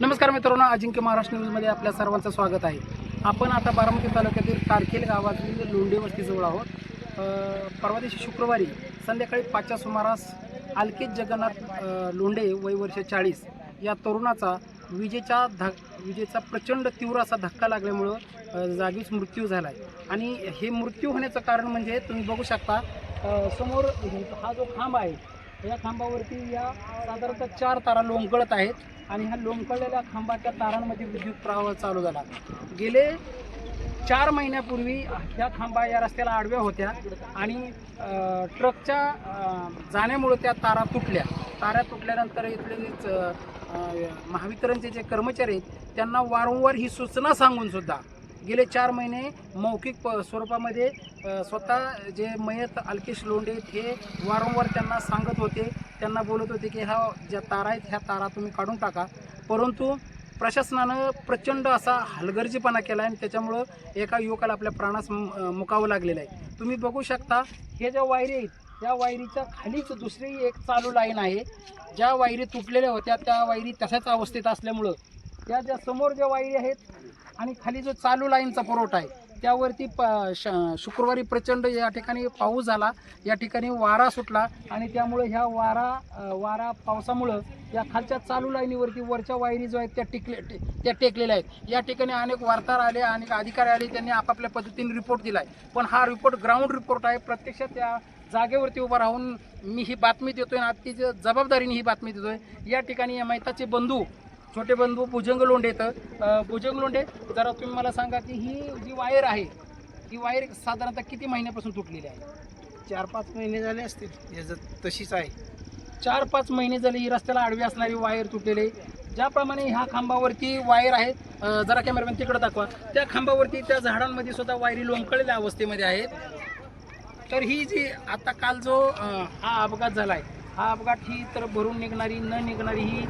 नमस्कार मित्रांनो अजिंक्य महाराष्ट्र न्यूजमध्ये आपल्या सर्वांचं स्वागत आहे. आपण आता बारामती तालुक्यातील कारखेल गावातील लोंढे वस्तीजवळ आहोत. परवा दिवशी शुक्रवारी संध्याकाळी पाचच्या सुमारास अलकेत जगन्नाथ लोंढे वय वर्ष चाळीस या तरुणाचा विजेच्या धक विजेचा प्रचंड तीव्र असा धक्का लागल्यामुळं जागीच मृत्यू झाला आहे आणि हे मृत्यू होण्याचं कारण म्हणजे तुम्ही बघू शकता समोर हा जो खांब आहे या खांबावरती या साधारणतः चार तारा लोंबकळत आहेत आणि ह्या लोंबकळलेल्या खांबाच्या तारांमध्ये विद्युत प्रवाह चालू झाला. गेले चार महिन्यापूर्वी ह्या खांबा या रस्त्याला आडव्या होत्या आणि ट्रकच्या जाण्यामुळं त्या तारा तुटल्या. तारा तुटल्यानंतर इथले महावितरणचे जे कर्मचारी आहेत त्यांना वारंवार ही सूचना सांगून सुद्धा गेले चार महिने मौखिक प- स्वरूपामध्ये स्वतः जे मयत अल्केश लोंडे आहेत हे वारंवार त्यांना सांगत होते. त्यांना बोलत होते की ह्या ज्या तारा आहेत ह्या तारा तुम्ही काढून टाका. परंतु प्रशासनानं प्रचंड असा हलगर्जीपणा केला आहे आणि त्याच्यामुळं एका युवकाला आपल्या प्राणास मु- मुकावं लागलेलं आहे. तुम्ही बघू शकता हे ज्या वायरी आहेत या वायरीच्या खालीच दुसरी एक चालू लाईन आहे. ज्या वायरी तुटलेल्या होत्या त्या वायरी तशाच अवस्थेत असल्यामुळं त्या ज्या समोर ज्या वायरी आहेत आणि खाली जो चालू लाईनचा पुरवठा आहे त्यावरती प श शुक्रवारी प्रचंड या ठिकाणी पाऊस झाला या ठिकाणी वारा सुटला आणि त्यामुळे ह्या वारा वारा पावसामुळं या खालच्या चालू लाईनीवरती वरच्या वायरी जो आहेत त्या टिकले त्या टेकलेल्या आहेत. या ठिकाणी अनेक वार्ताहर आले अनेक अधिकारी आले त्यांनी आपापल्या पद्धतीने रिपोर्ट दिला आहे पण हा रिपोर्ट ग्राउंड रिपोर्ट आहे. प्रत्यक्षात त्या जागेवरती उभा राहून मी ही बातमी देतोय आणि अतिशय जबाबदारीने ही बातमी देतोय. या ठिकाणी या मैताचे बंधू छोटे बंधू भुजंग लोंढे तर भुजंग लोंढे जरा तुम्ही मला सांगा की ही जी वायर आहे ही वायर साधारणतः किती महिन्यापासून तुटलेली आहे? चार पाच महिने झाले असतील. याचं तशीच आहे. चार पाच महिने झाले ही रस्त्याला आडवी असणारी वायर तुटलेली आहे. ज्याप्रमाणे ह्या खांबावरती वायर आहे जरा कॅमेरामॅन तिकडे दाखवा. त्या खांबावरती त्या झाडांमध्ये सुद्धा वायरी लोंबकळलेल्या अवस्थेमध्ये आहेत. तर ही जी आता काल जो हा अपघात झाला आहे हा अपघात ही तर भरून निघणारी न निघणारी ही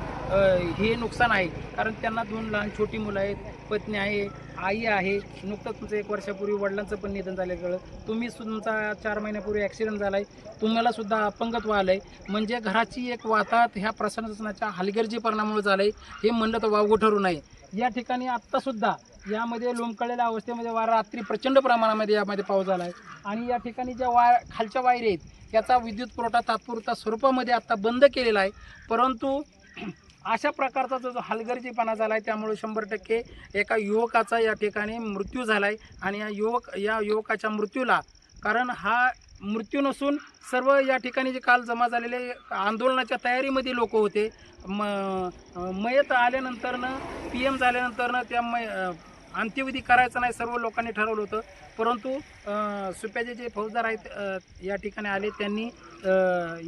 हे नुकसान आहे. कारण त्यांना दोन लहान छोटी मुलं आहेत पत्नी आहे आई आहे. नुकतंच तुमचं एक वर्षापूर्वी वडिलांचं पण निधन झालं कळलं तुम्ही तुमचा चार महिन्यापूर्वी ॲक्सिडेंट झाला आहे तुम्हालासुद्धा अपंगत्व आलं आहे म्हणजे घराची एक वातात ह्या प्रशासनाच्या हलगर्जीपणामुळे झालं आहे हे म्हणलं तर वावगं ठरू नये. या ठिकाणी आत्तासुद्धा यामध्ये लोंबकळलेल्या अवस्थेमध्ये वारा रात्री प्रचंड प्रमाणामध्ये यामध्ये पाऊस झाला आहे आणि या ठिकाणी ज्या वाय खालच्या वायरी आहेत याचा विद्युत पुरवठा तात्पुरता स्वरूपामध्ये आत्ता बंद केलेला आहे. परंतु अशा प्रकारचा जो जो हलगर्जीपणा झाला आहे त्यामुळे शंभर टक्के एका युवकाचा या ठिकाणी मृत्यू झाला आहे आणि या युवक या युवकाच्या मृत्यूला कारण हा मृत्यू नसून सर्व या ठिकाणी जे काल जमा झालेले आंदोलनाच्या तयारीमध्ये लोक होते. म मयत आल्यानंतरनं पी एम झाल्यानंतरनं त्या मय अंत्यविधी करायचा नाही सर्व लोकांनी ठरवलं होतं. परंतु सुप्याचे जे फौजदार आहेत या ठिकाणी आले त्यांनी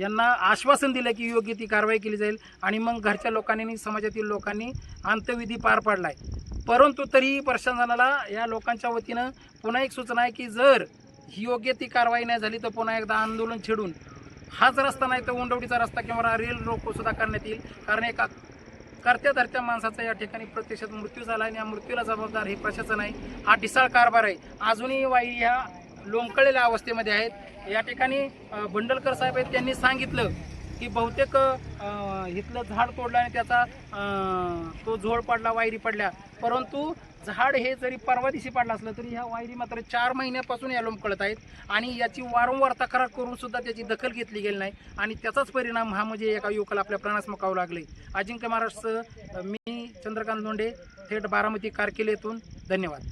यांना आश्वासन दिलं की योग्य ती कारवाई केली जाईल आणि मग घरच्या लोकांनी आणि समाजातील लोकांनी अंत्यविधी पार पाडला आहे परंतु तरीही प्रशासनाला या लोकांच्या वतीनं पुन्हा एक सूचना आहे की जर ही योग्य ती कारवाई नाही झाली तर पुन्हा एकदा आंदोलन छेडून हाच रस्ता नाही तर उंडवडीचा रस्ता किंवा रेल रोको सुद्धा करण्यात येईल. कारण एका करत्या धरत्या माणसाचा या ठिकाणी प्रत्यक्षात मृत्यू झाला आणि या मृत्यूला जबाबदार हे प्रशासन आहे हा ढिसाळ कारभार आहे. अजूनही वाई ह्या लोंबकळलेल्या अवस्थेमध्ये आहेत. या ठिकाणी बंडलकर साहेब आहेत त्यांनी सांगितलं की बहुतेक इथलं झाड तोडलं आणि त्याचा तो झोळ पडला वायरी पडल्या. परंतु झाड हे जरी परवा दिवशी पडलं असलं तरी ह्या वायरी मात्र चार महिन्यापासून या लोंबकळत आहेत. आणि याची वारंवार तक्रार करून सुद्धा त्याची दखल घेतली गेली नाही. आणि त्याचाच परिणाम हा म्हणजे एका युवकाला आपल्या प्राणास मुकावं लागले. अजिंक्य महाराष्ट्र मी चंद्रकांत धोंडे थेट बारामती कारकिलेतून धन्यवाद.